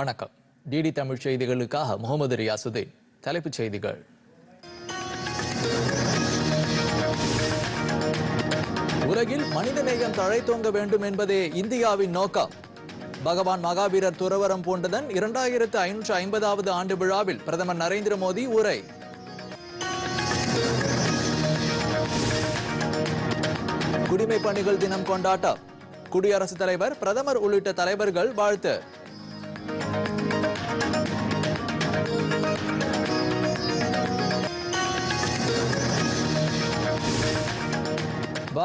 வணக்கம். டிடி தமிழ் செய்திகளுக்காக முகமது ரியாசுதீன். தலைப்புச் செய்திகள். உலகில் மனிதநேயம் தழைத்தோங்க வேண்டும் என்பதே இந்தியாவின் நோக்கம். பகவான் மகாவீரர் துறவரம் பூண்டதன் இரண்டாயிரத்து ஐநூற்று ஐம்பதாவது ஆண்டு விழாவில் பிரதமர் நரேந்திர மோடி உரை. குடிமை பணிகள் தினம் கொண்டாட்டம். குடியரசுத் தலைவர் பிரதமர் உள்ளிட்ட தலைவர்கள் வாழ்த்து.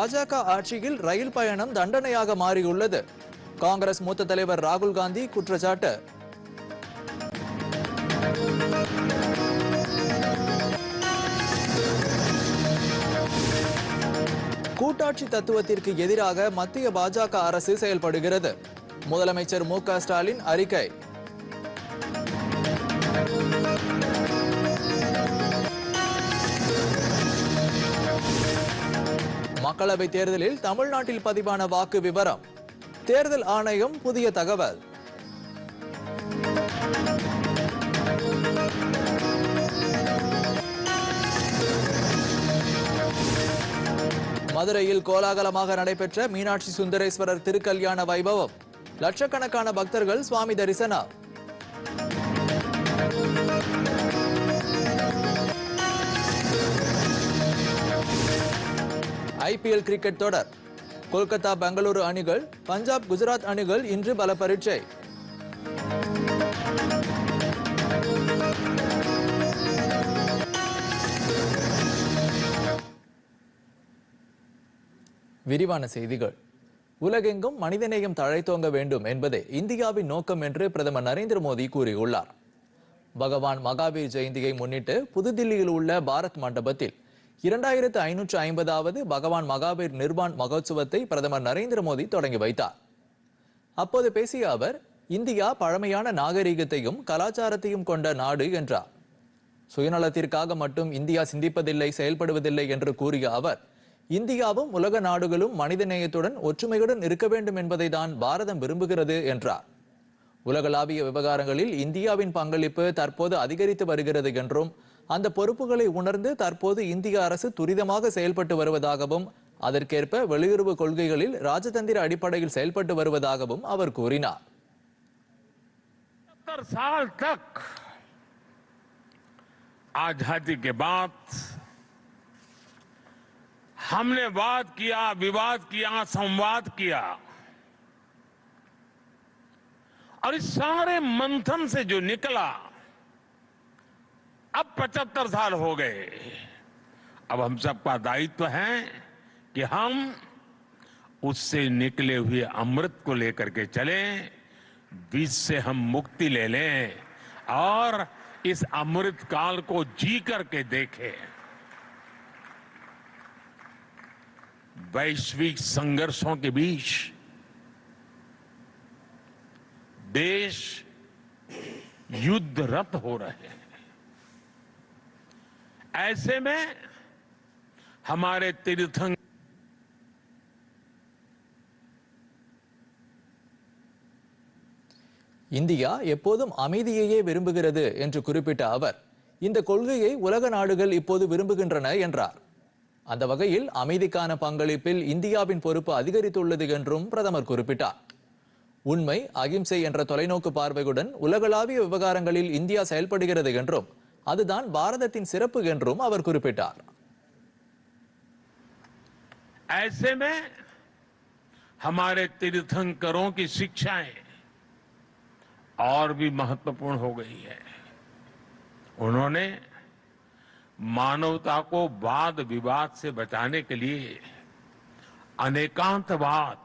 பாஜக ஆட்சியில் ரயில் பயணம் தண்டனையாக மாறியுள்ளது. காங்கிரஸ் மூத்த தலைவர் ராகுல் காந்தி குற்றச்சாட்டு. கூட்டாட்சி தத்துவத்திற்கு எதிராக மத்திய பாஜக அரசு செயல்படுகிறது. முதலமைச்சர் மு க ஸ்டாலின் அறிக்கை. மக்களவை தேர்தலில் தமிழ்நாட்டில் பதிவான வாக்கு விவரம். தேர்தல் ஆணையம் புதிய தகவல். மதுரையில் கோலாகலமாக நடைபெற்ற மீனாட்சி சுந்தரேஸ்வரர் திருக்கல்யாண வைபவம். லட்சக்கணக்கான பக்தர்கள் சுவாமி தரிசனம். ஐபிஎல் கிரிக்கெட் தொடர். கொல்கத்தா பெங்களூரு அணிகள் பஞ்சாப் குஜராத் அணிகள் இன்று பல பரீட்சை. விரிவான செய்திகள். உலகெங்கும் மனிதநேயம் தழைத்தோங்க வேண்டும் என்பதே இந்தியாவின் நோக்கம் என்று பிரதமர் நரேந்திர மோடி கூறியுள்ளார். பகவான் மகாவீர் ஜெயந்தியை முன்னிட்டு புதுதில்லியில் உள்ள பாரத் மண்டபத்தில் இரண்டாயிரத்து ஐநூற்று ஐம்பதாவது பகவான் மகாவீர் நிர்வான் மகோத்சவத்தை பிரதமர் நரேந்திர மோடி தொடங்கி வைத்தார். அப்போது பேசிய அவர் இந்தியா பழமையான நாகரிகத்தையும் கலாச்சாரத்தையும் கொண்ட நாடு என்றார். சுயநலத்திற்காக மட்டும் இந்தியா சிந்திப்பதில்லை செயல்படுவதில்லை என்று கூறிய அவர் இந்தியாவும் உலக நாடுகளும் மனிதநேயத்துடன் ஒற்றுமையுடன் இருக்க வேண்டும் என்பதை தான் பாரதம் விரும்புகிறது என்றார். உலகளாவிய விவகாரங்களில் இந்தியாவின் பங்களிப்பு தற்போது அதிகரித்து வருகிறது என்றும் அந்த பொறுப்புகளை உணர்ந்து தற்போது இந்திய அரசு துரிதமாக செயல்பட்டு வருவதாகவும் அதற்கேற்ப வெளியுறவு கொள்கைகளில் ராஜதந்திர அடிப்படையில் செயல்பட்டு வருவதாகவும் அவர் கூறினார் सत्तर साल तक आजादी के बाद हमने वाद किया विवाद किया संवाद किया और इस सारे मंथन से जो निकला अब पचहत्तर साल हो गए। अब हम सबका दायित्व है कि हम उससे निकले हुए अमृत को लेकर के चलें बीच से हम मुक्ति ले लें और इस अमृत काल को जी करके देखें। वैश्विक संघर्षों के बीच देश युद्धरत हो रहे हैं। ऐसे में हमारे तीर्थंकर இந்தியா எப்போதும் அமைதியையே விரும்புகிறது என்று குறிப்பிட்ட அவர் இந்த கொள்கையை உலக நாடுகள் இப்போது விரும்புகின்றன என்றார் அந்த வகையில் அமைதிக்கான பங்களிப்பில் இந்தியாவின் பொறுப்பு அதிகரித்துள்ளது என்றும் பிரதமர் குறிப்பிட்டார் உண்மை அகிம்சை என்ற தொலைநோக்கு பார்வையுடன் உலகளாவிய விவகாரங்களில் இந்தியா செயல்படுகிறது என்றும் அதுதான் பாரதத்தின் சிறப்பு என்றும் அவர் குறிப்பிட்டார் ऐसे में हमारे तीर्थंकरों की शिक्षाएं और भी महत्वपूर्ण हो गई है उन्होंने मानवता को वाद विवाद से बचाने के लिए अनेकांतवाद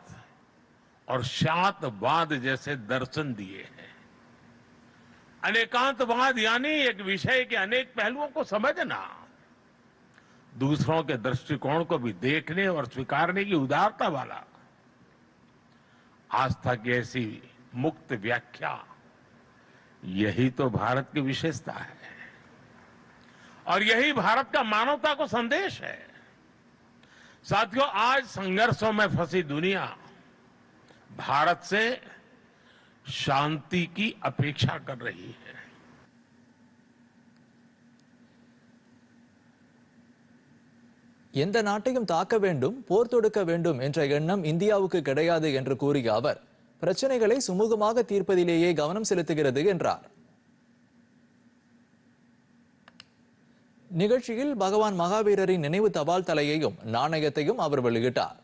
और शातवाद जैसे दर्शन दिए हैं अनेकांतवाद यानी एक विषय के अनेक पहलुओं को समझना। दूसरों के दृष्टिकोण को भी देखने और स्वीकारने की उदारता वाला। आस्था की ऐसी मुक्त व्याख्या। यही तो भारत की विशेषता है। और यही भारत का मानवता को संदेश है। साथियों, आज संघर्षों में फंसी दुनिया। भारत से शांति की अपेक्षा कर रही है எந்த நாட்டையும் தாக்க வேண்டும் போர் தொடுக்க வேண்டும் என்ற எண்ணம் இந்தியாவுக்கு கிடையாது என்று கூறிய அவர் பிரச்சனைகளை சுமூகமாக தீர்ப்பதிலேயே கவனம் செலுத்துகிறது என்றார் நிகழ்ச்சியில் பகவான் மகாவீரரின் நினைவு தபால் தலையையும் நாணயத்தையும் அவர் வெளியிட்டார்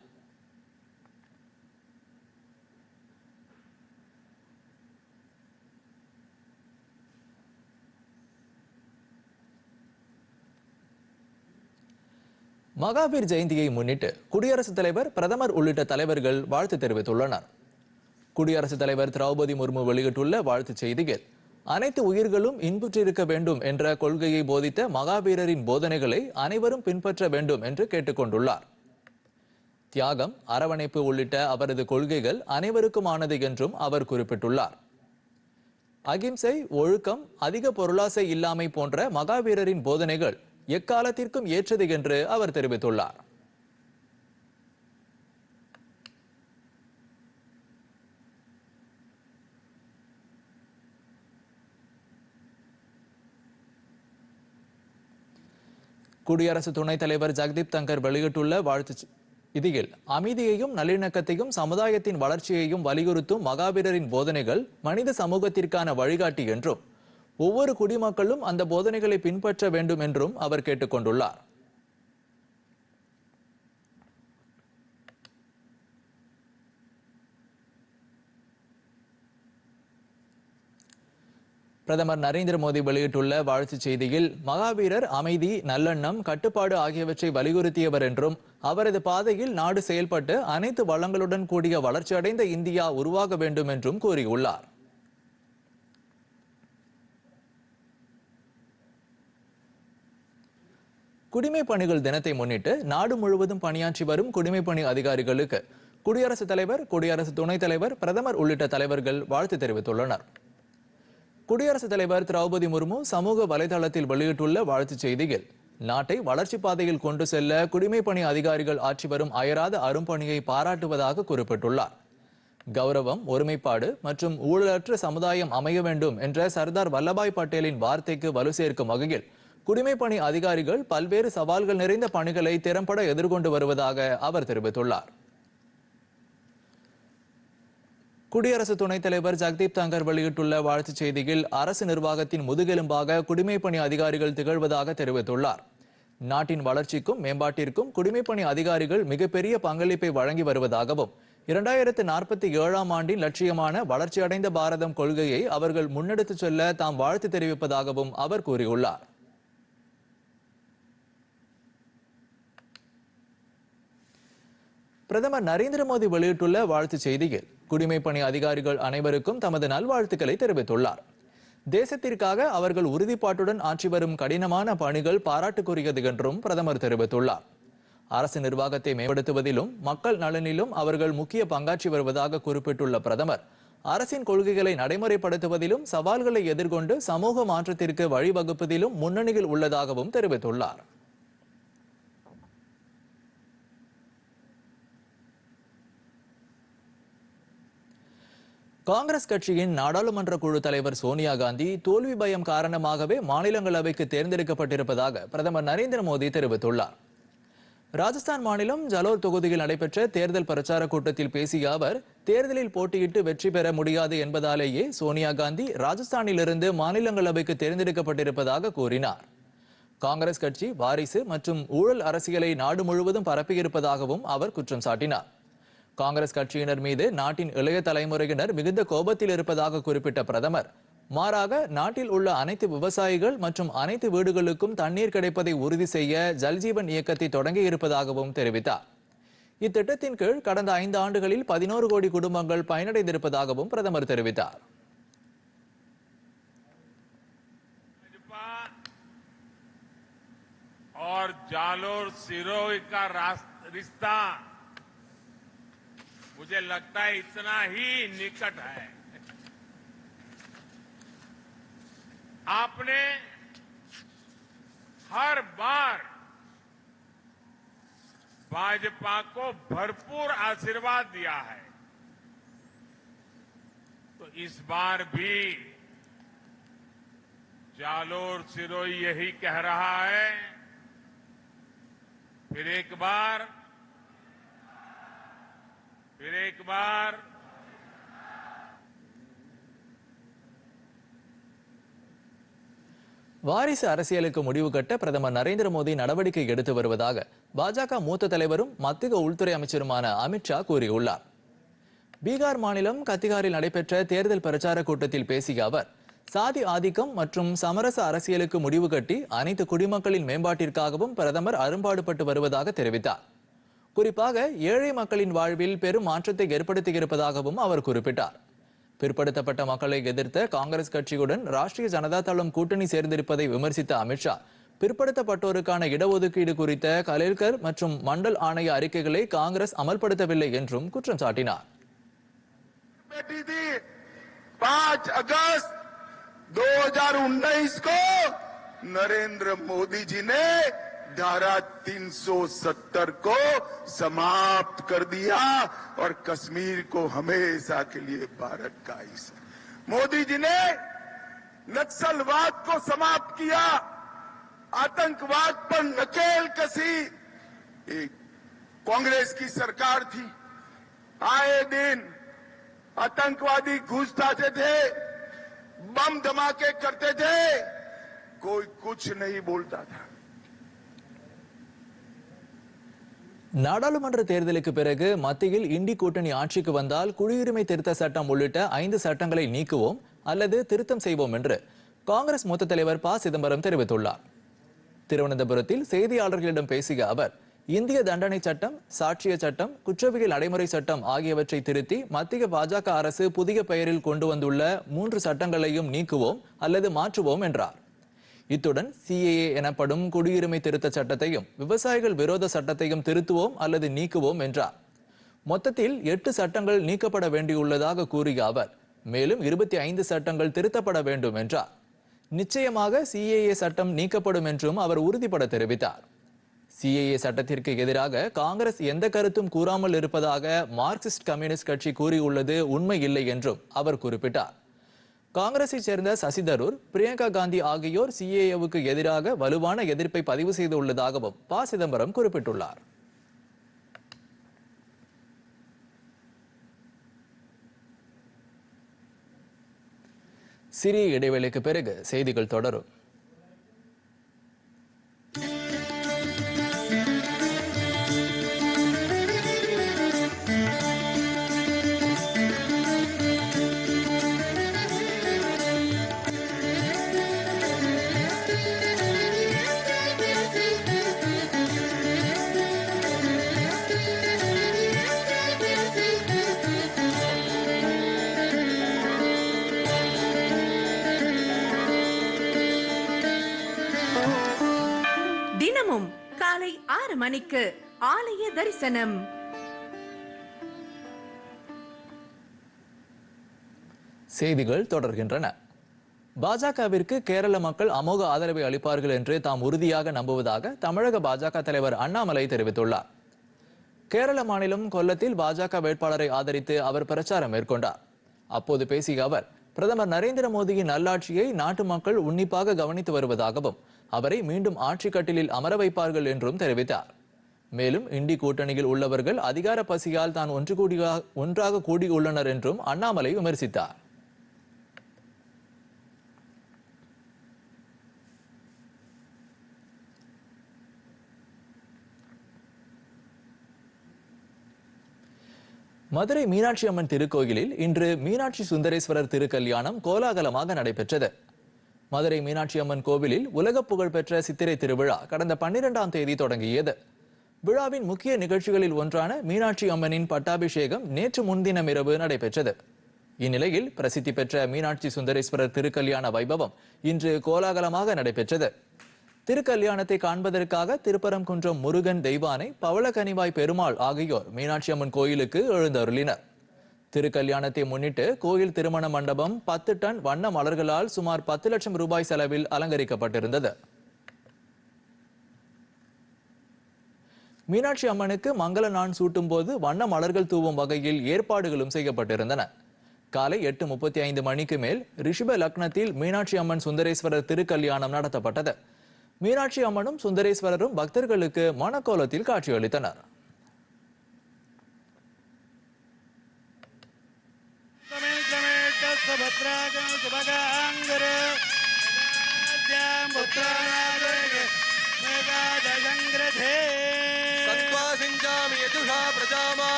மகாவீர் ஜெயந்தியை முன்னிட்டு குடியரசுத் தலைவர் பிரதமர் உள்ளிட்ட தலைவர்கள் வாழ்த்து தெரிவித்துள்ளனர். குடியரசுத் தலைவர் திரௌபதி முர்மு வெளியிட்டுள்ள வாழ்த்துச் செய்தியில் அனைத்து உயிர்களும் இன்புற்றிருக்க வேண்டும் என்ற கொள்கையை போதித்த மகாவீரரின் போதனைகளை அனைவரும் பின்பற்ற வேண்டும் என்று கேட்டுக்கொண்டுள்ளார். தியாகம் அரவணைப்பு உள்ளிட்ட அவரது கொள்கைகள் அனைவருக்குமானது என்றும் அவர் குறிப்பிட்டுள்ளார். அகிம்சை ஒழுக்கம் அதிக பொருளாசை இல்லாமை போன்ற மகாவீரரின் போதனைகள் எக்காலத்திற்கும் ஏற்றது என்று அவர் தெரிவித்துள்ளார். குடியரசு துணைத் தலைவர் ஜெகதீப் தங்கர் வெளியிட்டுள்ள வாழ்த்து இதில் அமைதியையும் நல்லிணக்கத்தையும் சமுதாயத்தின் வளர்ச்சியையும் வலியுறுத்தும் மகாவீரரின் போதனைகள் மனித சமூகத்திற்கான வழிகாட்டி என்றும் ஒவ்வொரு குடிமக்களும் அந்த போதனைகளை பின்பற்ற வேண்டும் என்றும் அவர் கேட்டுக்கொண்டுள்ளார். பிரதமர் நரேந்திர மோடி வெளியிட்டுள்ள வாழ்த்துச் செய்தியில் மகாவீரர் அமைதி நல்லெண்ணம் கட்டுப்பாடு ஆகியவற்றை வலியுறுத்தியவர் என்றும் அவரது பாதையில் நாடு செயல்பட்டு அனைத்து வளங்களுடன் கூடிய வளர்ச்சியடைந்த இந்தியா உருவாக வேண்டும் என்றும் கூறியுள்ளார். குடிமை பணிகள் தினத்தை முன்னிட்டு நாடு முழுவதும் பணியாற்றி வரும் குடிமை பணி அதிகாரிகளுக்கு குடியரசுத் தலைவர் குடியரசு துணைத் தலைவர் பிரதமர் உள்ளிட்ட தலைவர்கள் வாழ்த்து தெரிவித்துள்ளனர். குடியரசுத் தலைவர் திரௌபதி முர்மு சமூக வலைதளத்தில் வெளியிட்டுள்ள வாழ்த்துச் செய்தியில் நாட்டை வளர்ச்சி பாதையில் கொண்டு செல்ல குடிமை பணி அதிகாரிகள் ஆற்றி வரும் அயராத அரும்பணியை பாராட்டுவதாக குறிப்பிட்டுள்ளார். கௌரவம் ஒருமைப்பாடு மற்றும் ஊழலற்ற சமுதாயம் அமைய வேண்டும் என்ற சர்தார் வல்லபாய் பட்டேலின் வார்த்தைக்கு வலு சேர்க்கும் வகையில் குடிமை பணி அதிகாரிகள் பல்வேறு சவால்கள் நிறைந்த பணிகளை திறம்பட எதிர்கொண்டு வருவதாக அவர் தெரிவித்துள்ளார். குடியரசு துணைத் தலைவர் ஜெகதீப் தங்கர் வெளியிட்டுள்ள வாழ்த்துச் செய்தியில் அரசு நிர்வாகத்தின் முதுகெலும்பாக குடிமை பணி அதிகாரிகள் திகழ்வதாக தெரிவித்துள்ளார். நாட்டின் வளர்ச்சிக்கும் மேம்பாட்டிற்கும் குடிமைப்பணி அதிகாரிகள் மிகப்பெரிய பங்களிப்பை வழங்கி வருவதாகவும் இரண்டாயிரத்து நாற்பத்தி ஏழாம் ஆண்டின் லட்சியமான வளர்ச்சியடைந்த பாரதம் கொள்கையை அவர்கள் முன்னெடுத்துச் செல்ல தாம் வாழ்த்து தெரிவிப்பதாகவும் அவர் கூறியுள்ளார். பிரதமர் நரேந்திர மோடி வெளியிட்டுள்ள வாழ்த்துச் செய்தியில் குடிமை பணி அதிகாரிகள் அனைவருக்கும் தமது நல்வாழ்த்துக்களை தெரிவித்துள்ளார். தேசத்திற்காக அவர்கள் உறுதிப்பாட்டுடன் ஆற்றி வரும் கடினமான பணிகள் பாராட்டுக்குரியது என்றும் பிரதமர் தெரிவித்துள்ளார். அரசு நிர்வாகத்தை மேம்படுத்துவதிலும் மக்கள் நலனிலும் அவர்கள் முக்கிய பங்காற்றி வருவதாக குறிப்பிட்டுள்ள பிரதமர் அரசின் கொள்கைகளை நடைமுறைப்படுத்துவதிலும் சவால்களை எதிர்கொண்டு சமூக மாற்றத்திற்கு வழிவகுப்பதிலும் முன்னணியில் உள்ளதாகவும் தெரிவித்துள்ளார். காங்கிரஸ் கட்சியின் நாடாளுமன்ற குழு தலைவர் சோனியா காந்தி தோல்வி பயம் காரணமாகவே மாநிலங்களவைக்கு தேர்ந்தெடுக்கப்பட்டிருப்பதாக பிரதமர் நரேந்திர மோடி தெரிவித்துள்ளார். ராஜஸ்தான் மாநிலம் ஜலோர் தொகுதியில் நடைபெற்ற தேர்தல் பிரச்சார கூட்டத்தில் பேசிய அவர் தேர்தலில் போட்டியிட்டு வெற்றி பெற முடியாது என்பதாலேயே சோனியா காந்தி ராஜஸ்தானிலிருந்து மாநிலங்களவைக்கு தேர்ந்தெடுக்கப்பட்டிருப்பதாக கூறினார். காங்கிரஸ் கட்சி வாரிசு மற்றும் ஊழல் அரசியலை நாடு முழுவதும் பரப்பியிருப்பதாகவும் அவர் குற்றம் சாட்டினார். காங்கிரஸ் கட்சியினர் மீது நாட்டின் இளைய தலைமுறையினர் மிகுந்த கோபத்தில் இருப்பதாக குறிப்பிட்ட பிரதமர் மாறாக நாட்டில் உள்ள அனைத்து விவசாயிகள் மற்றும் அனைத்து வீடுகளுக்கும் தண்ணீர் கிடைப்பதை உறுதி செய்ய ஜல்ஜீவன் இயக்கத்தை தொடங்கி இருப்பதாகவும் தெரிவித்தார் இத்திட்டத்தின் கீழ் கடந்த ஐந்து ஆண்டுகளில் பதினோரு கோடி குடும்பங்கள் பயனடைந்திருப்பதாகவும் பிரதமர் தெரிவித்தார் भाजपा और जालोर सिरोही का रास- रिश्ता मुझे लगता है इतना ही निकट है। आपने हर बार भाजपा को भरपूर आशीर्वाद दिया है। तो इस बार भी जालोर सिरोई यही कह रहा है, फिर एक बार फिर एक बार வாரிசு அரசியலுக்கு முடிவு கட்ட பிரதமர் நரேந்திர மோடி நடவடிக்கை எடுத்து வருவதாக பாஜக மூத்த தலைவரும் மத்திய உள்துறை அமைச்சருமான அமித்ஷா கூறியுள்ளார் பீகார் மாநிலம் கத்திகாரில் நடைபெற்ற தேர்தல் பிரச்சார கூட்டத்தில் பேசிய அவர் சாதி ஆதிக்கம் மற்றும் சமரச அரசியலுக்கு முடிவு கட்டி அனைத்து குடிமக்களின் மேம்பாட்டிற்காகவும் பிரதமர் அரும்பாடுபட்டு வருவதாக தெரிவித்தார் குறிப்பாக ஏழை மக்களின் வாழ்வில் பெரும் மாற்றத்தை ஏற்படுத்தியிருப்பதாகவும் அவர் குறிப்பிட்டார் பிற்படுத்தப்பட்ட மக்களை எதிர்த்த காங்கிரஸ் கட்சியுடன் ராஷ்டிரிய ஜனதா தளம் கூட்டணி சேர்ந்திருப்பதை விமர்சித்த அமித்ஷா பிற்படுத்தப்பட்டோருக்கான இடஒதுக்கீடு குறித்த கலேல்கர் மற்றும் மண்டல் ஆணைய அறிக்கைகளை காங்கிரஸ் அமல்படுத்தவில்லை என்றும் குற்றம் சாட்டினார் बैठी थी पांच अगस्त 2019 को नरेंद्र मोदी जी ने धारा 370 को समाप्त कर दिया और कश्मीर को हमेशा के लिए भारत का हिस्सा। मोदी जी ने नक्सलवाद को समाप्त किया, आतंकवाद पर नकेल कसी। एक कांग्रेस की सरकार थी। आए दिन आतंकवादी घुस थे, बम धमाके करते थे, कोई कुछ नहीं बोलता था। நாடாளுமன்ற தேர்தலுக்கு பிறகு மத்தியில் இண்டி கூட்டணி ஆட்சிக்கு வந்தால் குடியுரிமை திருத்த சட்டம் உள்ளிட்ட ஐந்து சட்டங்களை நீக்குவோம் அல்லது திருத்தம் செய்வோம் என்று காங்கிரஸ் மூத்த தலைவர் ப. சிதம்பரம் தெரிவித்துள்ளார். திருவனந்தபுரத்தில் செய்தியாளர்களிடம் பேசிய அவர் இந்திய தண்டனை சட்டம் சாட்சிய சட்டம் குற்றவியல் நடைமுறை சட்டம் ஆகியவற்றை திருத்தி மத்திய பாஜக அரசு புதிய பெயரில் கொண்டு வந்துள்ள மூன்று சட்டங்களையும் நீக்குவோம் அல்லது மாற்றுவோம் என்றார். இத்துடன் சிஏஏ எனப்படும் குடியுரிமை திருத்த சட்டத்தையும் விவசாயிகள் விரோத சட்டத்தையும் திருத்துவோம் அல்லது நீக்குவோம் என்றார். மொத்தத்தில் எட்டு சட்டங்கள் நீக்கப்பட வேண்டியுள்ளதாக கூறிய அவர் மேலும் இருபத்தி ஐந்து சட்டங்கள் திருத்தப்பட வேண்டும் என்றார். நிச்சயமாக சிஏஏ சட்டம் நீக்கப்படும் என்றும் அவர் உறுதிபட தெரிவித்தார். சிஏஏ சட்டத்திற்கு எதிராக காங்கிரஸ் எந்த கருத்தும் கூறாமல் இருப்பதாக மார்க்சிஸ்ட் கம்யூனிஸ்ட் கட்சி கூறியுள்ளது உண்மை இல்லை என்றும் அவர் குறிப்பிட்டார். காங்கிரஸை சேர்ந்த சசி தரூர் பிரியங்கா காந்தி ஆகியோர் சிஏஏவுக்கு எதிராக வலுவான எதிர்ப்பை பதிவு செய்துள்ளதாகவும் ப. சிதம்பரம் குறிப்பிட்டுள்ளார். சிறிய இடைவெளிக்கு பிறகு செய்திகள் தொடரும். மணிக்கு ஆலய தரிசனம். செய்திகள் தொடர்கின்றன. பாஜகவிற்கு கேரள மக்கள் அமோக ஆதரவை அளிப்பார்கள் என்று தாம் உறுதியாக நம்புவதாக தமிழக பாஜக தலைவர் அண்ணாமலை தெரிவித்துள்ளார். கேரள மாநிலம் கொல்லத்தில் பாஜக வேட்பாளரை ஆதரித்து அவர் பிரச்சாரம் மேற்கொண்டார். அப்போது பேசிய அவர் பிரதமர் நரேந்திர மோடியின் நல்லாட்சியை நாட்டு மக்கள் உன்னிப்பாக கவனித்து வருவதாகவும் அவரை மீண்டும் ஆட்சி கட்டிலில் அமர வைப்பார்கள் என்றும் தெரிவித்தார். மேலும் இண்டி கூட்டணியில் உள்ளவர்கள் அதிகார பசியால் தான் ஒன்று கூடிய ஒன்றாக கூடியுள்ளனர் என்றும் அண்ணாமலை விமர்சித்தார். மதுரை மீனாட்சி அம்மன் திருக்கோயிலில் இன்று மீனாட்சி சுந்தரேஸ்வரர் திருக்கல்யாணம் கோலாகலமாக நடைபெற்றது. மதுரை மீனாட்சி அம்மன் கோவிலில் உலக புகழ்பெற்ற சித்திரை திருவிழா கடந்த பன்னிரெண்டாம் தேதி தொடங்கியது. விழாவின் முக்கிய நிகழ்ச்சிகளில் ஒன்றான மீனாட்சி அம்மனின் பட்டாபிஷேகம் நேற்று முன்தினம் இரவு நடைபெற்றது. இந்நிலையில் பிரசித்தி பெற்ற மீனாட்சி சுந்தரேஸ்வரர் திருக்கல்யாண வைபவம் இன்று கோலாகலமாக நடைபெற்றது. திருக்கல்யாணத்தை காண்பதற்காக திருப்பரங்குன்றம் முருகன் தெய்வானை பவளக்கனிவாய் பெருமாள் ஆகியோர் மீனாட்சி அம்மன் கோயிலுக்கு எழுந்தருளினர். திருக்கல்யாணத்தை முன்னிட்டு கோயில் திருமண மண்டபம் பத்து டன் வண்ண மலர்களால் சுமார் பத்து லட்சம் ரூபாய் செலவில் அலங்கரிக்கப்பட்டிருந்தது. மீனாட்சி அம்மனுக்கு மங்கள நான் சூட்டும் போது வண்ண மலர்கள் தூவும் வகையில் ஏற்பாடுகளும் செய்யப்பட்டிருந்தன. காலை எட்டு முப்பத்தி ஐந்து மணிக்கு மேல் ரிஷப லக்னத்தில் மீனாட்சி அம்மன் சுந்தரேஸ்வரர் திருக்கல்யாணம் நடத்தப்பட்டது. மீனாட்சி அம்மனும் சுந்தரேஸ்வரரும் பக்தர்களுக்கு மணக்கோலத்தில் காட்சியளித்தனர். சுபகாங்கம் சுபகாங்கரு புத்திரநாதே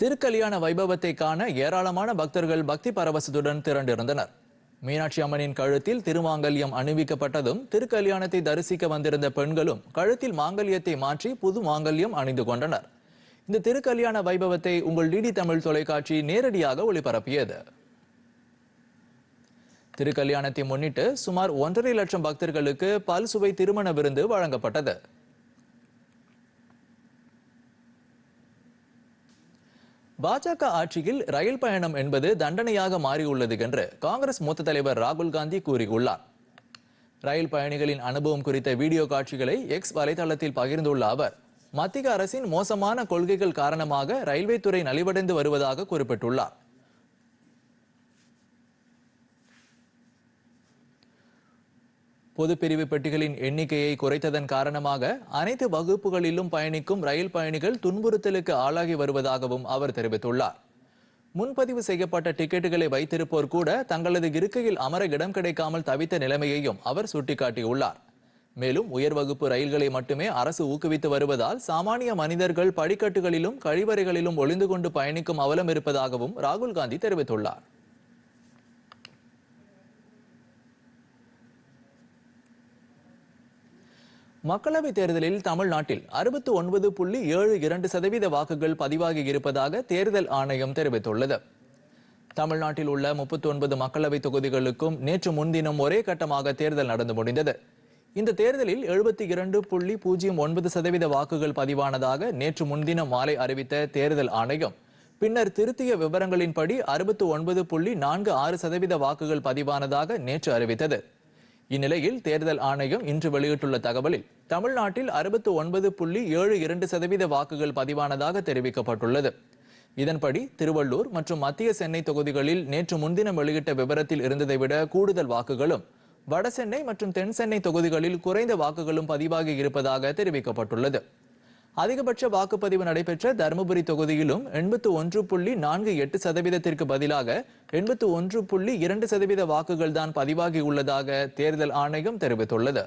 திருக்கல்யாண வைபவத்தை காண ஏராளமான பக்தர்கள் பக்தி பரவசத்துடன் திரண்டிருந்தனர் மீனாட்சி அம்மனின் கழுத்தில் திருமாங்கல்யம் அணிவிக்கப்பட்டதும் திருக்கல்யாணத்தை தரிசிக்க வந்திருந்த பெண்களும் கழுத்தில் மாங்கல்யத்தை மாற்றி புது மாங்கல்யம் அணிந்து கொண்டனர். இந்த திருக்கல்யாண வைபவத்தை உங்கள் டிடி தமிழ் தொலைக்காட்சி நேரடியாக ஒளிபரப்பியது. திருக்கல்யாணத்தை முன்னிட்டு சுமார் ஒன்றரை லட்சம் பக்தர்களுக்கு பல் சுவை திருமண விருந்து வழங்கப்பட்டது. பாஜக ஆட்சியில் ரயில் பயணம் என்பது தண்டனையாக மாறியுள்ளது என்று காங்கிரஸ் மூத்த தலைவர் ராகுல் காந்தி கூறியுள்ளார். ரயில் பயணிகளின் அனுபவம் குறித்த வீடியோ காட்சிகளை எக்ஸ் வலைதளத்தில் பகிர்ந்துள்ள அவர் மத்திய அரசின் மோசமான கொள்கைகள் காரணமாக ரயில்வே துறை நலிவடைந்து வருவதாக குறிப்பிட்டுள்ளார். பொதுப்பிரிவு பெட்டிகளின் எண்ணிக்கையை குறைத்ததன் காரணமாக அனைத்து வகுப்புகளிலும் பயணிக்கும் ரயில் பயணிகள் துன்புறுத்தலுக்கு ஆளாகி வருவதாகவும் அவர் தெரிவித்துள்ளார். முன்பதிவு செய்யப்பட்ட டிக்கெட்டுகளை வைத்திருப்போர் கூட தங்களது இருக்கையில் அமர இடம் கிடைக்காமல் தவித்த நிலைமையையும் அவர் சுட்டிக்காட்டியுள்ளார். மேலும் உயர் வகுப்பு ரயில்களை மட்டுமே அரசு ஊக்குவித்து வருவதால் சாமானிய மனிதர்கள் படிக்கட்டுகளிலும் கழிவறைகளிலும் ஒளிந்து கொண்டு பயணிக்கும் அவலம் இருப்பதாகவும் ராகுல் காந்தி தெரிவித்துள்ளார். மக்களவைத் தேர்தலில் தமிழ்நாட்டில் அறுபத்து ஒன்பது புள்ளி ஏழு இரண்டு சதவீத வாக்குகள் பதிவாகி இருப்பதாக தேர்தல் ஆணையம் தெரிவித்துள்ளது. தமிழ்நாட்டில் உள்ள முப்பத்தி ஒன்பது மக்களவைத் தொகுதிகளுக்கும் நேற்று முன்தினம் ஒரே கட்டமாக தேர்தல் நடந்து முடிந்தது. இந்த தேர்தலில் எழுபத்தி இரண்டு புள்ளி பூஜ்ஜியம் ஒன்பது சதவீத வாக்குகள் பதிவானதாக நேற்று முன்தினம் மாலை அறிவித்த தேர்தல் ஆணையம். பின்னர் திருத்திய விவரங்களின்படி அறுபத்து ஒன்பது புள்ளி நான்கு ஆறு சதவீத வாக்குகள் பதிவானதாக நேற்று அறிவித்தது. இந்நிலையில் தேர்தல் ஆணையம் இன்று வெளியிட்டுள்ள தகவலில் தமிழ்நாட்டில் அறுபத்து ஒன்பது புள்ளி ஏழு இரண்டு சதவீத வாக்குகள் பதிவானதாக தெரிவிக்கப்பட்டுள்ளது. இதன்படி திருவள்ளூர் மற்றும் மத்திய சென்னை தொகுதிகளில் நேற்று முன்தினம் வெளியிட்ட விவரத்தில் இருந்ததை விட கூடுதல் வாக்குகளும் வட சென்னை மற்றும் தென் சென்னை தொகுதிகளில் குறைந்த வாக்குகளும் பதிவாகி இருப்பதாக தெரிவிக்கப்பட்டுள்ளது. அதிகபட்ச வாக்குப்பதிவு நடைபெற்ற தருமபுரி தொகுதியிலும் எண்பத்து ஒன்று புள்ளி நான்கு எட்டு சதவீதத்திற்கு பதிலாக எண்பத்து ஒன்று புள்ளி இரண்டு சதவீத வாக்குகள் தான் பதிவாகி உள்ளதாக தேர்தல் ஆணையம் தெரிவித்துள்ளது.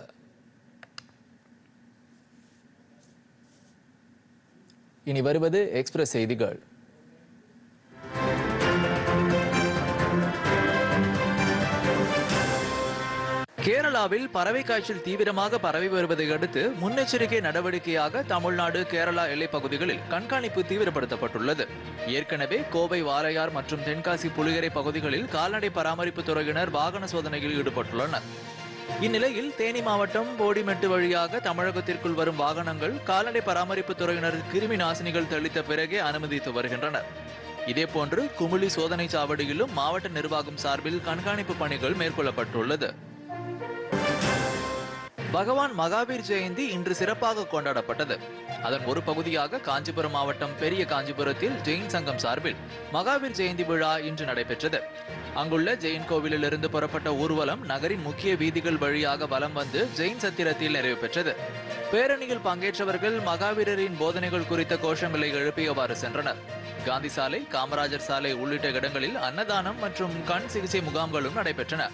இனி வருவது எக்ஸ்பிரஸ் செய்திகள். கேரளாவில் பறவை காய்ச்சல் தீவிரமாக பரவி வருவதை அடுத்து முன்னெச்சரிக்கை நடவடிக்கையாக தமிழ்நாடு கேரளா எல்லைப் பகுதிகளில் கண்காணிப்பு தீவிரப்படுத்தப்பட்டுள்ளது. ஏற்கனவே கோவை வாரையார் மற்றும் தென்காசி புலிகரை பகுதிகளில் கால்நடை பராமரிப்பு துறையினர் வாகன சோதனையில் ஈடுபட்டுள்ளனர். இந்நிலையில் தேனி மாவட்டம் போடிமெட்டு வழியாக தமிழகத்திற்குள் வரும் வாகனங்கள் கால்நடை பராமரிப்பு துறையினர் கிருமி நாசினிகள் தெளித்த பிறகே அனுமதித்து வருகின்றனர். இதேபோன்று குமுளி சோதனை சாவடியிலும் மாவட்ட நிர்வாகம் சார்பில் கண்காணிப்பு பணிகள் மேற்கொள்ளப்பட்டுள்ளது. பகவான் மகாவீர் ஜெயந்தி இன்று சிறப்பாக கொண்டாடப்பட்டது. அதன் ஒரு பகுதியாக காஞ்சிபுரம் மாவட்டம் பெரிய காஞ்சிபுரத்தில் ஜெயின் சங்கம் சார்பில் மகாவீர் ஜெயந்தி விழா இன்று நடைபெற்றது. அங்குள்ள ஜெயின் கோவிலிலிருந்து புறப்பட்ட ஊர்வலம் நகரின் முக்கிய வீதிகள் வழியாக வலம் வந்து ஜெயின் சத்திரத்தில் நிறைவு பெற்றது. பேரணியில் பங்கேற்றவர்கள் மகாவீரரின் போதனைகள் குறித்த கோஷங்களை எழுப்பியவாறு சென்றனர். காந்தி சாலை காமராஜர் சாலை உள்ளிட்ட இடங்களில் அன்னதானம் மற்றும் கண் சிகிச்சை முகாம்களும் நடைபெற்றன.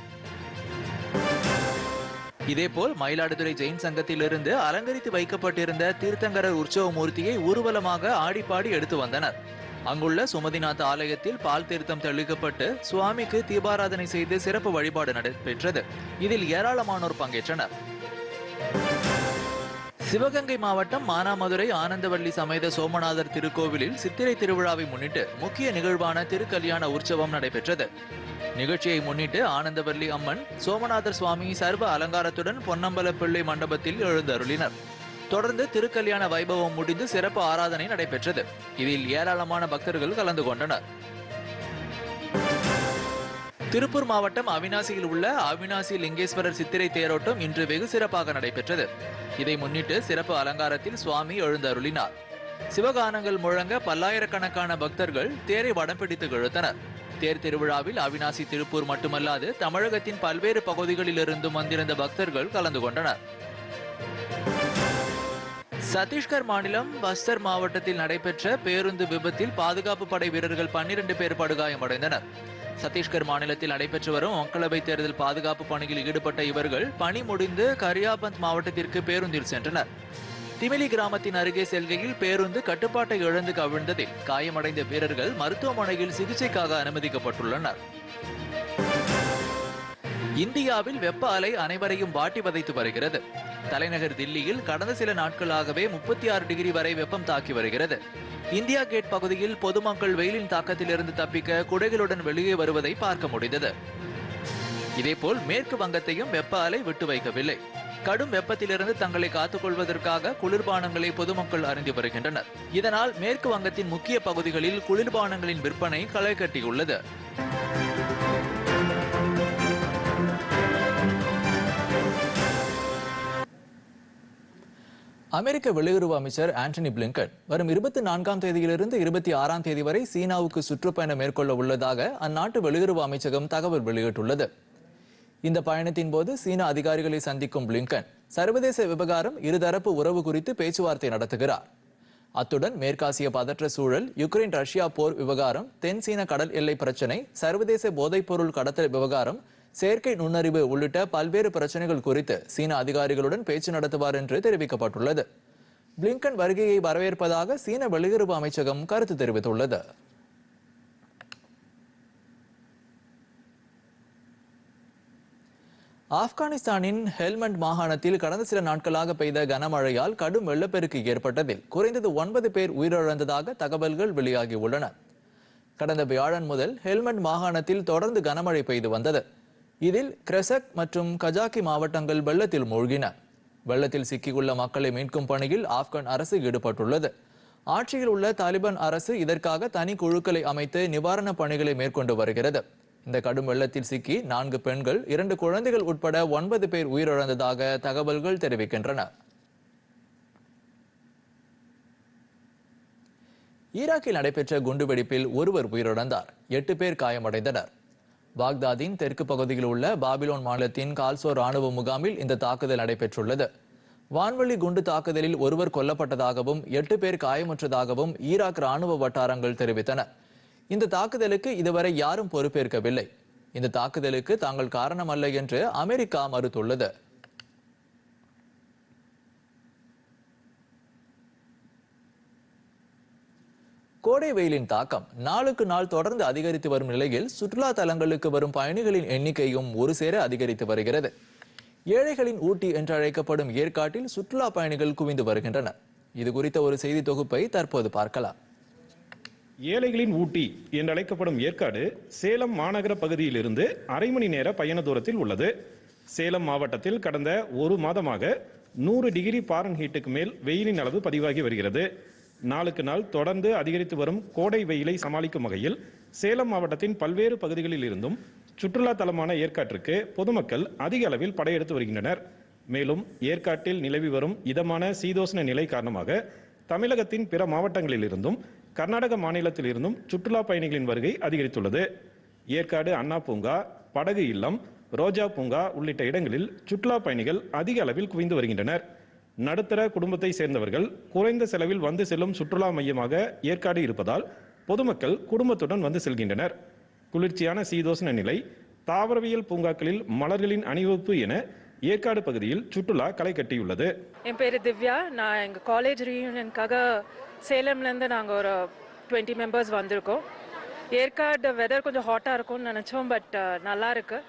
இதேபோல் மயிலாடுதுறை ஜெயின் சங்கத்திலிருந்து அலங்கரித்து வைக்கப்பட்டிருந்த தீர்த்தங்கரர் உற்சவ மூர்த்தியை ஊர்வலமாக ஆடிப்பாடி எடுத்து வந்தனர். அங்குள்ள சுமதிநாத் ஆலயத்தில் பால் தீர்த்தம் தெளிக்கப்பட்டு சுவாமிக்கு தீபாராதனை செய்து சிறப்பு வழிபாடு நடைபெற்றது. இதில் ஏராளமானோர் பங்கேற்றனர். சிவகங்கை மாவட்டம் மானாமதுரை ஆனந்தவள்ளி சமேத சோமநாதர் திருக்கோவிலில் சித்திரை திருவிழாவை முன்னிட்டு முக்கிய நிகழ்வான திருக்கல்யாண உற்சவம் நடைபெற்றது. நிகழ்ச்சியை முன்னிட்டு ஆனந்தவள்ளி அம்மன் சோமநாதர் சுவாமி சர்வ அலங்காரத்துடன் பொன்னம்பல பிள்ளை மண்டபத்தில் எழுந்தருளினர். தொடர்ந்து திருக்கல்யாண வைபவம் முடிந்து சிறப்பு ஆராதனை நடைபெற்றது. இதில் ஏராளமான பக்தர்கள் கலந்து கொண்டனர். திருப்பூர் மாவட்டம் அவினாசியில் உள்ள அவினாசி லிங்கேஸ்வரர் சித்திரை தேரோட்டம் இன்று வெகு சிறப்பாக நடைபெற்றது. இதை முன்னிட்டு சிறப்பு அலங்காரத்தில் சுவாமி எழுந்தருளினார். சிவகானங்கள் முழங்க பல்லாயிரக்கணக்கான பக்தர்கள் தேரை வடம் பிடித்து இழுத்தனர். தேர் திருவிழாவில் அவினாசி திருப்பூர் மட்டுமல்லாது தமிழகத்தின் பல்வேறு பகுதிகளிலிருந்தும் வந்திருந்த பக்தர்கள் கலந்து கொண்டனர். சத்தீஸ்கர் மாநிலம் பஸ்தர் மாவட்டத்தில் நடைபெற்ற பேருந்து விபத்தில் பாதுகாப்பு படை வீரர்கள் பன்னிரண்டு பேர் படுகாயமடைந்தனர். சத்தீஸ்கர் மாநிலத்தில் நடைபெற்று வரும் மக்களவைத் தேர்தல் பாதுகாப்பு பணியில் ஈடுபட்ட இவர்கள் பணி முடிந்து கரியாபந்த் மாவட்டத்திற்கு பேருந்தில் சென்றனர். திமிலி கிராமத்தின் அருகே செல்கையில் பேருந்து கட்டுப்பாட்டை இழந்து கவிழ்ந்ததில் காயமடைந்த வீரர்கள் மருத்துவமனையில் சிகிச்சைக்காக அனுமதிக்கப்பட்டுள்ளனர். இந்தியாவில் வெப்ப அலை அனைவரையும் வாட்டி வதைத்து வருகிறது. தலைநகர் தில்லியில் கடந்த சில நாட்களாகவே முப்பத்தி ஆறு டிகிரி வரை வெப்பம் தாக்கி வருகிறது. இந்தியா கேட் பகுதியில் பொதுமக்கள் வெயிலின் தாக்கத்திலிருந்து தப்பிக்க குடைகளுடன் வெளியே வருவதை பார்க்க முடிந்தது. இதேபோல் மேற்கு வங்கத்தையும் வெப்ப அலை விட்டு வைக்கவில்லை. கடும் வெப்பத்திலிருந்து தங்களை காத்துக் கொள்வதற்காக குளிர்பானங்களை பொதுமக்கள் அறிந்து வருகின்றனர். இதனால் மேற்கு வங்கத்தின் முக்கிய பகுதிகளில் குளிர்பானங்களின் விற்பனை களை கட்டியுள்ளது. அமெரிக்க வெளியுறவு அமைச்சர் ஆண்டனி பிளிங்கன் வரும் இருபத்தி நான்காம் தேதியிலிருந்து இருபத்தி ஆறாம் தேதி வரை சீனாவுக்கு சுற்றுப்பயணம் மேற்கொள்ள உள்ளதாக அந்நாட்டு வெளியுறவு அமைச்சகம் தகவல் வெளியிட்டுள்ளது. இந்த பயணத்தின் போது சீன அதிகாரிகளை சந்திக்கும் பிளிங்கன் சர்வதேச விவகாரம் இருதரப்பு உறவு குறித்து பேச்சுவார்த்தை நடத்துகிறார். அத்துடன் மேற்காசிய பதற்ற சூழல் யுக்ரைன் ரஷ்யா போர் விவகாரம் தென் சீன கடல் எல்லை பிரச்சினை சர்வதேச போதைப்பொருள் கடத்தல் விவகாரம் செயற்கை நுண்ணறிவு உள்ளிட்ட பல்வேறு பிரச்சனைகள் குறித்து சீன அதிகாரிகளுடன் பேச்சு நடத்துவார் என்று தெரிவிக்கப்பட்டுள்ளது. பிளிங்கன் வருகையை வரவேற்பதாக சீன வெளியுறவு அமைச்சகம் கருத்து தெரிவித்துள்ளது. ஆப்கானிஸ்தானின் ஹெல்மண்ட் மாகாணத்தில் கடந்த சில நாட்களாக பெய்த கனமழையால் கடும் வெள்ளப்பெருக்கு ஏற்பட்டதில் குறைந்தது ஒன்பது பேர் உயிரிழந்ததாக தகவல்கள் வெளியாகியுள்ளன. கடந்த வியாழன் முதல் ஹெல்மண்ட் மாகாணத்தில் தொடர்ந்து கனமழை பெய்து வந்தது. இதில் கிரெசக் மற்றும் கஜாக்கி மாவட்டங்கள் வெள்ளத்தில் மூழ்கின. வெள்ளத்தில் சிக்கியுள்ள மக்களை மீட்கும் பணியில் ஆப்கான் அரசு ஈடுபட்டுள்ளது. ஆட்சியில் உள்ள தாலிபான் அரசு இதற்காக தனி குழுக்களை அமைத்து நிவாரணப் பணிகளை மேற்கொண்டு வருகிறது. இந்த கடும் வெள்ளத்தில் சிக்கி நான்கு பெண்கள் இரண்டு குழந்தைகள் உட்பட ஒன்பது பேர் உயிரிழந்ததாக தகவல்கள் தெரிவிக்கின்றன. ஈராக்கில் நடைபெற்ற குண்டுவெடிப்பில் ஒருவர் உயிரிழந்தார். எட்டு பேர் காயமடைந்தனர். பாக்தாதின் தெற்கு பகுதியில் உள்ள பாபிலோன் மாநிலத்தின் கால்சோ ராணுவ முகாமில் இந்த தாக்குதல் நடைபெற்றுள்ளது. வான்வழி குண்டு தாக்குதலில் ஒருவர் கொல்லப்பட்டதாகவும் எட்டு பேர் காயமுற்றதாகவும் ஈராக் ராணுவ வட்டாரங்கள் தெரிவித்தன. இந்த தாக்குதலுக்கு இதுவரை யாரும் பொறுப்பேற்கவில்லை. இந்த தாக்குதலுக்கு தாங்கள் காரணமல்ல என்று அமெரிக்கா மறுத்துள்ளது. கோடை வெயிலின் தாக்கம் நாளுக்கு நாள் தொடர்ந்து அதிகரித்து வரும் நிலையில் சுற்றுலா தலங்களுக்கு வரும் பயணிகளின் எண்ணிக்கையும் ஒரு சேர அதிகரித்து வருகிறது. ஏழைகளின் ஊட்டி என்று அழைக்கப்படும் ஏற்காட்டில் சுற்றுலா பயணிகள் குவிந்து வருகின்றனர். இது குறித்த ஒரு செய்தி தொகுப்பை தற்போது பார்க்கலாம். ஏழைகளின் ஊட்டி என்று அழைக்கப்படும் ஏற்காடு சேலம் மாநகர பகுதியிலிருந்து அரை மணி நேர பயண தூரத்தில் உள்ளது. சேலம் மாவட்டத்தில் கடந்த ஒரு மாதமாக நூறு டிகிரி பாரன் ஹீட்டுக்கு மேல் வெயிலின் அளவு பதிவாகி வருகிறது. நாளுக்கு நாள் தொடர்ந்து அதிகரித்து வரும் கோடை வெயிலை சமாளிக்கும் வகையில் சேலம் மாவட்டத்தின் பல்வேறு பகுதிகளில் இருந்தும் சுற்றுலா தலமான ஏற்காட்டிற்கு பொதுமக்கள் அதிக அளவில் படையெடுத்து வருகின்றனர். மேலும் ஏற்காட்டில் நிலவி வரும் இதமான சீதோஷ்ண நிலை காரணமாக தமிழகத்தின் பிற மாவட்டங்களில் இருந்தும் கர்நாடக மாநிலத்தில் இருந்தும் சுற்றுலா பயணிகளின் வருகை அதிகரித்துள்ளது. ஏற்காடு அண்ணா பூங்கா படகு இல்லம் ரோஜா பூங்கா உள்ளிட்ட இடங்களில் சுற்றுலா பயணிகள் அதிக அளவில் குவிந்து வருகின்றனர். நடுத்தர குடும்பத்தை சேர்ந்தவர்கள் குறைந்த செலவில் வந்து செல்லும் சுற்றுலா மையமாக ஏற்காடு இருப்பதால் பொதுமக்கள் குடும்பத்துடன் வந்து செல்கின்றனர். குளிர்ச்சியான சீதோஷ்ண நிலை தாவரவியல் பூங்காக்களில் மலர்களின் அணிவகுப்பு என ஏற்காடு பகுதியில் சுற்றுலா களை கட்டியுள்ளது. என் பேர் திவ்யா. நான் எங்கள் காலேஜ் ரீயூனியனுக்காக சேலம்லேருந்து நாங்கள் ஒரு டுவெண்ட்டி மெம்பர்ஸ் வந்திருக்கோம். ஏற்காடு வெதர் கொஞ்சம் ஹாட்டாக இருக்கும்னு நினச்சோம் பட் நல்லா இருக்குது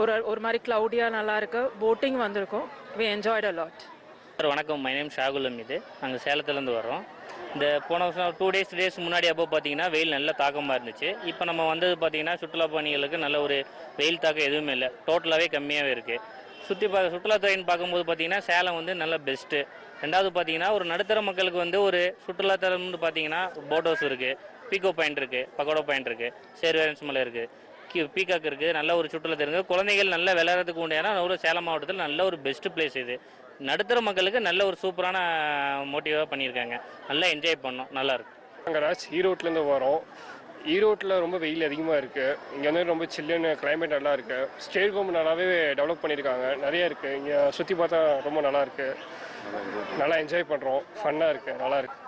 ஒரு ஒரு மாதிரி க்ளவுடியாக நல்லா இருக்கு. போட்டிங் வந்திருக்கும். We enjoyed a lot sir வணக்கம். மை நேம் ஷாகுலம் இது. நாங்கள் சேலத்துலேருந்து வரோம் இந்த போன வருஷம் டூ டேஸ் டேஸ் முன்னாடி அப்போ பார்த்தீங்கன்னா வெயில் நல்ல தாக்கமாக இருந்துச்சு. இப்போ நம்ம வந்தது பார்த்தீங்கன்னா சுற்றுலா பயணிகளுக்கு நல்ல ஒரு வெயில் தாக்கம் எதுவுமே இல்லை. டோட்டலாகவே கம்மியாகவே இருக்குது சுற்றி பார்க்க சுற்றுலாத்துறைன்னு பார்க்கும்போது பார்த்தீங்கன்னா சேலம் வந்து நல்ல பெஸ்ட்டு ரெண்டாவது பார்த்தீங்கன்னா ஒரு நடுத்தர மக்களுக்கு வந்து ஒரு சுற்றுலாத்தலம்னு பார்த்தீங்கன்னா போட் ஹவுஸ் இருக்குது பீகோ பாயிண்ட் இருக்குது பகோடா பாயிண்ட் இருக்குது சேர்வேரன்ஸ் மலை இருக்குது பீகாக் இருக்குது நல்ல ஒரு சுற்றுலா இருக்குது குழந்தைகள் நல்லா விளையாடுறதுக்கு உண்டான ஒரு சேலம் மாவட்டத்தில் நல்ல ஒரு பெஸ்ட் பிளேஸ் இது. நடுத்தர மக்களுக்கு நல்ல ஒரு சூப்பரான மோட்டிவாக பண்ணியிருக்காங்க. நல்லா என்ஜாய் பண்ணோம். நல்லா இருக்கு. நாங்கள் ஈரோட்லேருந்து வரோம். ஈரோட்டில் ரொம்ப வெயில் அதிகமாக இருக்குது இங்கே வந்து ரொம்ப சில்லுன்னு climate நல்லா இருக்குது ஸ்டேட் கவர்மெண்ட் நல்லாவே டெவலப் பண்ணியிருக்காங்க. நிறைய இருக்குது இங்கே சுற்றி பார்த்தா ரொம்ப நல்லா இருக்குது நல்லா என்ஜாய் பண்ணுறோம் ஃபன்னாக இருக்குது நல்லா இருக்கு.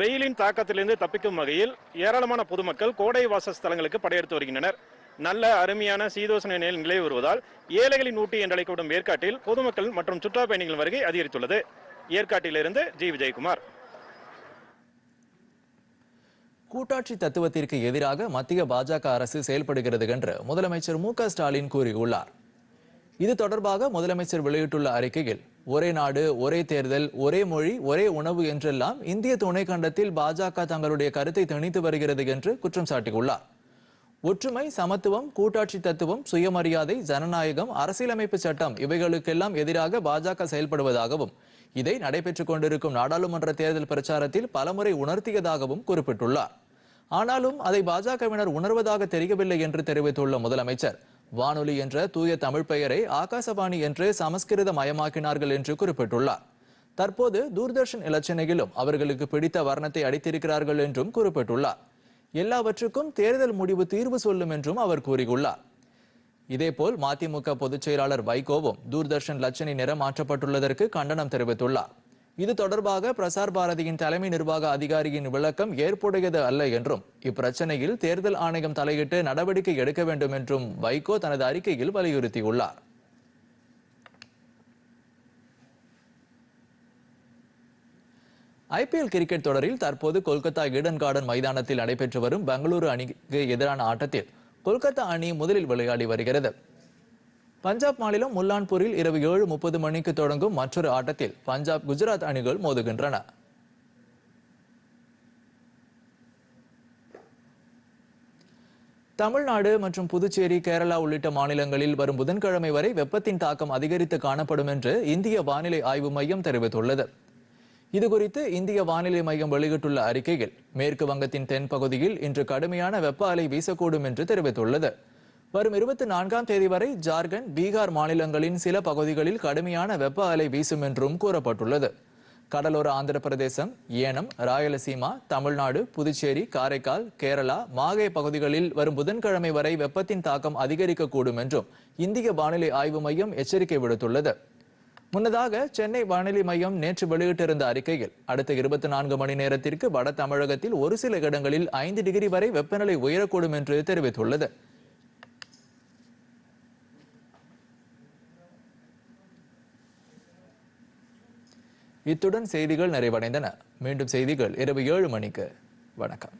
வெயிலின் தாக்கத்திலிருந்து தப்பிக்கும் வகையில் ஏராளமான பொதுமக்கள் கோடை வாசஸ்தலங்களுக்கு படையெடுத்து வருகின்றனர். நல்ல அருமையான சீதோசன நிலை நிலவி வருவதால் ஏழைகளின் ஊட்டி என்றழைக்கப்படும் ஏற்காட்டில் பொதுமக்கள் மற்றும் சுற்றுலா பயணிகள் வருகை அதிகரித்துள்ளது. ஏற்காட்டிலிருந்து ஜி. விஜயகுமார். கூட்டாட்சி தத்துவத்திற்கு எதிராக மத்திய பாஜக அரசு செயல்படுகிறது என்று முதலமைச்சர் மு க ஸ்டாலின் கூறியுள்ளார். இது தொடர்பாக முதலமைச்சர் வெளியிட்டுள்ள அறிக்கையில் ஒரே நாடு ஒரே தேர்தல் ஒரே மொழி ஒரே உணவு என்றெல்லாம் இந்திய துணைக்கண்டத்தில் பாஜக தங்களுடைய கருத்தை திணித்து வருகிறது என்று குற்றம் சாட்டியுள்ளார். ஒற்றுமை சமத்துவம் கூட்டாட்சி தத்துவம் சுயமரியாதை ஜனநாயகம் அரசியலமைப்பு சட்டம் இவைகளுக்கெல்லாம் எதிராக பாஜக செயல்படுவதாகவும் இதை நடைபெற்றுக் கொண்டிருக்கும் நாடாளுமன்ற தேர்தல் பிரச்சாரத்தில் பலமுறை உணர்த்தியதாகவும் குறிப்பிட்டுள்ளார். ஆனாலும் அதை பாஜகவினர் உணர்வதாக தெரியவில்லை என்று தெரிவித்துள்ள முதலமைச்சர் வானொலி என்ற தூய தமிழ் பெயரை ஆகாசவாணி என்று சமஸ்கிருத மயமாக்கினார்கள் என்று குறிப்பிட்டுள்ளார். தற்போது தூர்தர்ஷன் இலச்சினையிலும் அவர்களுக்கு பிடித்த வர்ணத்தை அடித்திருக்கிறார்கள் என்றும் குறிப்பிட்டுள்ளார். எல்லாவற்றுக்கும் தேர்தல் முடிவு தீர்வு சொல்லும் என்றும் அவர் கூறியுள்ளார். இதேபோல் மதிமுக பொதுச் செயலாளர் வைகோவும் தூர்தர்ஷன் லட்சணி நிறம் மாற்றப்பட்டுள்ளதற்கு கண்டனம் தெரிவித்துள்ளார். இது தொடர்பாக பிரசார் பாரதியின் தலைமை நிர்வாக அதிகாரியின் விளக்கம் ஏற்புடையது அல்ல என்றும் இப்பிரச்சனையில் தேர்தல் ஆணையம் தலையிட்டு நடவடிக்கை எடுக்க வேண்டும் என்றும் வைகோ தனது அறிக்கையில் வலியுறுத்தியுள்ளார். ஐபிஎல் கிரிக்கெட் தொடரில் தற்போது கொல்கத்தா ஈடன் கார்டன் மைதானத்தில் நடைபெற்று வரும் பெங்களூரு அணிக்கு எதிரான ஆட்டத்தில் கொல்கத்தா அணி முதலில் விளையாடி வருகிறது. பஞ்சாப் மாநிலம் முல்லான்பூரில் இரவு ஏழு முப்பது மணிக்கு தொடங்கும் மற்றொரு ஆட்டத்தில் பஞ்சாப் குஜராத் அணிகள் மோதுகின்றன. தமிழ்நாடு மற்றும் புதுச்சேரி கேரளா உள்ளிட்ட மாநிலங்களில் வரும் புதன்கிழமை வரை வெப்பத்தின் தாக்கம் அதிகரித்து காணப்படும் என்று இந்திய வானிலை ஆய்வு மையம் தெரிவித்துள்ளது. இதுகுறித்து இந்திய வானிலை மையம் வெளியிட்டுள்ள அறிக்கையில் மேற்கு வங்கத்தின் தென் பகுதியில் இன்று கடுமையான வெப்ப அலை வீசக்கூடும் என்று தெரிவித்துள்ளது. வரும் இருபத்தி நான்காம் தேதி வரை ஜார்க்கண்ட் பீகார் மாநிலங்களின் சில பகுதிகளில் கடுமையான வெப்ப அலை வீசும் என்றும் கூறப்பட்டுள்ளது. கடலோர ஆந்திர பிரதேசம் ஏனம் ராயலசீமா தமிழ்நாடு புதுச்சேரி காரைக்கால் கேரளா மாகே பகுதிகளில் வரும் புதன்கிழமை வரை வெப்பத்தின் தாக்கம் அதிகரிக்கக்கூடும் என்றும் இந்திய வானிலை ஆய்வு மையம் எச்சரிக்கை விடுத்துள்ளது. முன்னதாக சென்னை வானிலை மையம் நேற்று வெளியிட்டிருந்த அறிக்கையில் அடுத்த இருபத்தி நான்கு மணி நேரத்திற்கு வட தமிழகத்தில் ஒரு சில இடங்களில் ஐந்து டிகிரி வரை வெப்பநிலை உயரக்கூடும் என்று தெரிவித்துள்ளது. இத்துடன் செய்திகள் நிறைவடைந்தன. மீண்டும் செய்திகள் இரவு ஏழு மணிக்கு. வணக்கம்.